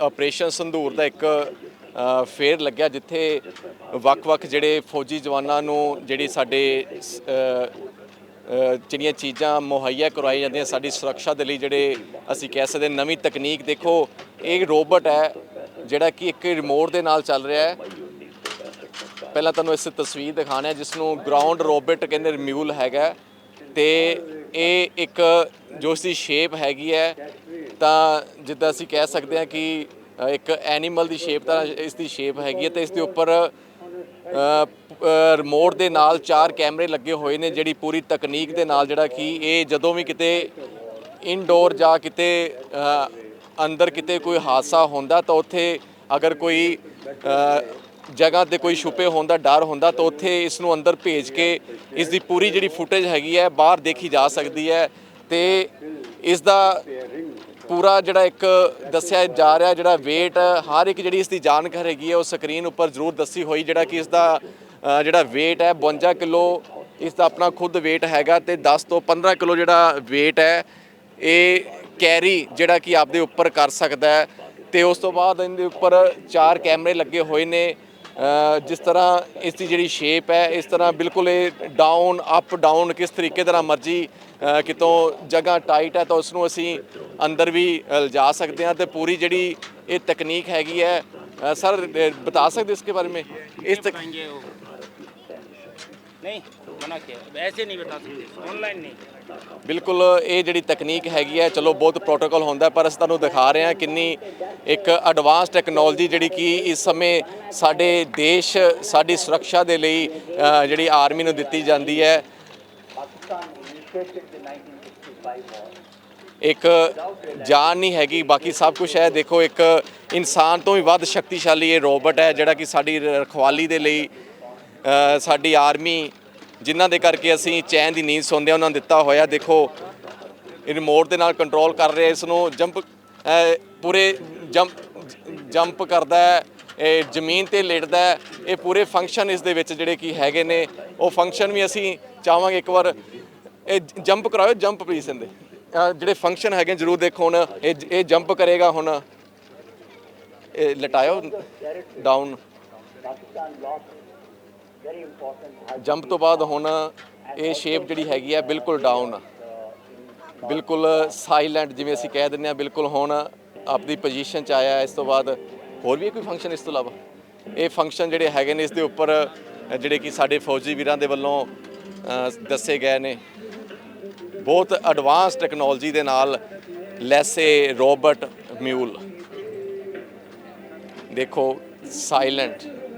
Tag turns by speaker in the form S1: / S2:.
S1: Operation ਸੰਧੂਰ ਦਾ ਇੱਕ ਅ, ਫੇਰ ਲੱਗਿਆ ਜਿੱਥੇ ਵੱਖ-ਵੱਖ ਜਿਹੜੇ ਫੌਜੀ ਜਵਾਨਾਂ ਨੂੰ ਜਿਹੜੀ ਸਾਡੇ ਜਿਹੜੀਆਂ ਚੀਜ਼ਾਂ ਮੁਹੱਈਆ ਕਰਵਾਈ ਜਾਂਦੀਆਂ ਸਾਡੀ ਸੁਰੱਖਿਆ ਦੇ ਲਈ ਜਿਹੜੇ ਅਸੀਂ ਕਹਿ ਸਕਦੇ ਨਵੀਂ ਤਕਨੀਕ ਦੇਖੋ ਇਹ ਰੋਬੋਟ ਹੈ ਜਿਹੜਾ ਕਿ ਇੱਕ ਰਿਮੋਟ ਦੇ ਨਾਲ ਚੱਲ ਰਿਹਾ ਹੈ। ਪਹਿਲਾਂ ਤੁਹਾਨੂੰ ਇਸ ਤਸਵੀਰ ਦਿਖਾਣਾ ਹੈ ਜਿਸ ਨੂੰ ਗਰਾਊਂਡ ਰੋਬੋਟ ਕਹਿੰਦੇ ਮਿਊਲ ਹੈਗਾ ਤੇ ਇਹ ਇੱਕ ਜੋ ਇਸ ਦੀ ਸ਼ੇਪ ਹੈਗੀ ਹੈ ਤਾਂ ਜਿੱਦਾਂ ਅਸੀਂ ਕਹਿ ਸਕਦੇ ਹਾਂ ਕਿ ਇੱਕ ਐਨੀਮਲ ਦੀ ਸ਼ੇਪ ਤਾਂ ਇਸ ਦੀ ਸ਼ੇਪ ਹੈਗੀ ਹੈ ਤੇ ਇਸ ਦੇ ਉੱਪਰ ਰਿਮੋਟ ਦੇ ਨਾਲ ਚਾਰ ਕੈਮਰੇ ਲੱਗੇ ਹੋਏ ਨੇ ਜਿਹੜੀ ਪੂਰੀ ਤਕਨੀਕ ਦੇ ਨਾਲ ਜਿਹੜਾ ਕਿ ਇਹ ਜਦੋਂ ਵੀ ਕਿਤੇ ਇਨਡੋਰ ਜਾਂ ਕਿਤੇ ਅੰਦਰ ਕਿਤੇ ਕੋਈ ਹਾਦਸਾ ਹੁੰਦਾ ਤਾਂ ਉੱਥੇ ਅਗਰ ਕੋਈ ਜਗ੍ਹਾ ਤੇ ਕੋਈ ਛੁਪੇ ਹੋਣ ਦਾ ਡਰ ਹੁੰਦਾ ਤਾਂ ਉੱਥੇ ਇਸ ਨੂੰ ਅੰਦਰ ਭੇਜ ਕੇ ਇਸ ਦੀ ਪੂਰੀ ਜਿਹੜੀ ਫੁਟੇਜ ਹੈਗੀ ਹੈ, ਬਾਹਰ ਦੇਖੀ ਜਾ ਸਕਦੀ ਹੈ ਤੇ ਇਸ ਦਾ ਪੂਰਾ ਜਿਹੜਾ ਇੱਕ ਦੱਸਿਆ ਜਾ ਰਿਹਾ, ਜਿਹੜਾ weight ਹਰ ਇੱਕ ਜਿਹੜੀ ਇਸ ਦੀ ਜਾਣਕਾਰੀ ਹੈਗੀ ਹੈ, ਉਹ ਸਕਰੀਨ ਉੱਪਰ ਜ਼ਰੂਰ ਦੱਸੀ ਹੋਈ, ਜਿਹੜਾ ਕਿ ਇਸ ਦਾ ਜਿਹੜਾ weight ਹੈ 52 ਕਿਲੋ ਇਸ ਦਾ ਆਪਣਾ ਖੁਦ weight ਹੈਗਾ ਤੇ 10 ਤੋਂ 15 ਕਿਲੋ ਜਿਹੜਾ weight ਹੈ, ਇਹ ਕੈਰੀ ਜਿਹੜਾ ਕਿ ਆਪਦੇ ਉੱਪਰ ਕਰ ਸਕਦਾ ਹੈ ਤੇ ਉਸ ਤੋਂ ਬਾਅਦ ਇਹਦੇ ਉੱਪਰ ਚਾਰ ਕੈਮਰੇ ਲੱਗੇ ਹੋਏ ਨੇ। ਜਿਸ ਤਰ੍ਹਾਂ ਇਸ ਦੀ ਜਿਹੜੀ ਸ਼ੇਪ ਹੈ ਇਸ ਤਰ੍ਹਾਂ ਬਿਲਕੁਲ ਇਹ ਡਾਊਨ ਅਪ ਡਾਊਨ ਕਿਸ ਤਰੀਕੇ ਤਰ੍ਹਾਂ ਮਰਜ਼ੀ ਕਿਤੋਂ ਜਗ੍ਹਾ ਟਾਈਟ ਹੈ ਤਾਂ ਉਸ ਨੂੰ ਅਸੀਂ ਅੰਦਰ ਵੀ ਲਿਜਾ ਸਕਦੇ ਹਾਂ ਤੇ ਪੂਰੀ ਜਿਹੜੀ ਇਹ ਤਕਨੀਕ ਹੈਗੀ ਹੈ ਸਰ ਅ, ਬਤਾ ਸਕਦੇ ਇਸ ਕੇ ਬਾਰੇ में ਇਸ ਤਕ ਬਿਲਕੁਲ, ਇਹ ਜਿਹੜੀ ਤਕਨੀਕ ਹੈਗੀ ਹੈ, ਚਲੋ ਬਹੁਤ ਪ੍ਰੋਟੋਕਾਲ ਹੁੰਦਾ ਪਰ ਅਸੀਂ ਤੁਹਾਨੂੰ ਦਿਖਾ ਰਹੇ ਹਾਂ ਕਿੰਨੀ ਇੱਕ ਐਡਵਾਂਸ ਟੈਕਨੋਲੋਜੀ ਜਿਹੜੀ ਕਿ ਇਸ ਸਮੇਂ ਸਾਡੇ ਦੇਸ਼, ਸਾਡੀ ਸੁਰੱਖਿਆ ਦੇ ਲਈ ਜਿਹੜੀ ਆਰਮੀ ਨੂੰ ਦਿੱਤੀ ਜਾਂਦੀ ਹੈ। ਇੱਕ ਜਾਨ ਨਹੀਂ ਹੈਗੀ, ਬਾਕੀ ਸਭ ਕੁਝ ਹੈ। ਦੇਖੋ, ਇੱਕ ਇਨਸਾਨ ਤੋਂ ਵੀ ਵੱਧ ਸ਼ਕਤੀਸ਼ਾਲੀ ਇਹ ਰੋਬਟ ਹੈ, ਜਿਹੜਾ ਕਿ ਸਾਡੀ ਰਖਵਾਲੀ ਦੇ ਲਈ ਸਾਡੀ ਆਰਮੀ, ਜਿਨ੍ਹਾਂ ਦੇ ਕਰਕੇ ਅਸੀਂ ਚੈਨ ਦੀ ਨੀਂਦ ਸੌਂਦੇ ਹਾਂ ਉਹਨਾਂ ਨੂੰ ਦਿੱਤਾ ਹੋਇਆ। ਦੇਖੋ ਰਿਮੋਟ ਦੇ ਨਾਲ ਕੰਟਰੋਲ ਕਰ ਰਿਹਾ, ਇਸ ਨੂੰ ਜੰਪ ਪੂਰੇ ਜੰਪ ਜੰਪ ਕਰਦਾ ਹੈ, ਇਹ ਜ਼ਮੀਨ ਤੇ ਲੇਟਦਾ ਹੈ। ਇਹ ਪੂਰੇ ਫੰਕਸ਼ਨ ਇਸ ਦੇ ਵਿੱਚ ਜਿਹੜੇ ਕੀ ਹੈਗੇ ਨੇ, ਉਹ ਫੰਕਸ਼ਨ ਵੀ ਅਸੀਂ ਚਾਹਾਂਗੇ ਇੱਕ ਵਾਰ, ਇਹ ਜੰਪ ਕਰਾਓ ਜੰਪ ਪਲੀਜ਼ ਇਹਦੇ। ਜਿਹੜੇ ਫੰਕਸ਼ਨ ਹੈਗੇ ਜਰੂਰ ਦੇਖੋ ਹੁਣ, ਇਹ ਇਹ ਜੰਪ ਕਰੇਗਾ ਹੁਣ। ਇਹ ਲਟਾਇਓ ਡਾਊਨ ਜੰਪ ਤੋਂ ਬਾਅਦ ਹੁਣ ਇਹ ਸ਼ੇਪ ਜਿਹੜੀ ਹੈਗੀ ਹੈ ਬਿਲਕੁਲ ਡਾਊਨ ਬਿਲਕੁਲ ਸਾਇਲੈਂਟ ਜਿਵੇਂ ਅਸੀਂ ਕਹਿ ਦਿੰਦੇ ਆ, ਬਿਲਕੁਲ ਹੁਣ ਆਪਦੀ ਪੋਜੀਸ਼ਨ ਚ ਆਇਆ, ਇਸ ਤੋਂ ਬਾਅਦ ਹੋਰ ਵੀ ਕੋਈ ਫੰਕਸ਼ਨ ਇਸ ਤੋਂ ਇਲਾਵਾ? ਇਹ ਫੰਕਸ਼ਨ ਜਿਹੜੇ ਹੈਗੇ ਨੇ, ਇਸ ਦੇ ਉੱਪਰ ਜਿਹੜੇ ਕਿ ਸਾਡੇ ਫੌਜੀ ਵੀਰਾਂ ਦੇ ਵੱਲੋਂ ਦੱਸੇ ਗਏ ਨੇ। ਬਹੁਤ ਐਡਵਾਂਸ ਟੈਕਨੋਲੋਜੀ ਦੇ ਨਾਲ ਲੈਸੇ ਰੋਬਟ ਮਿਊਲ। ਦੇਖੋ ਸਾਇਲੈਂਟ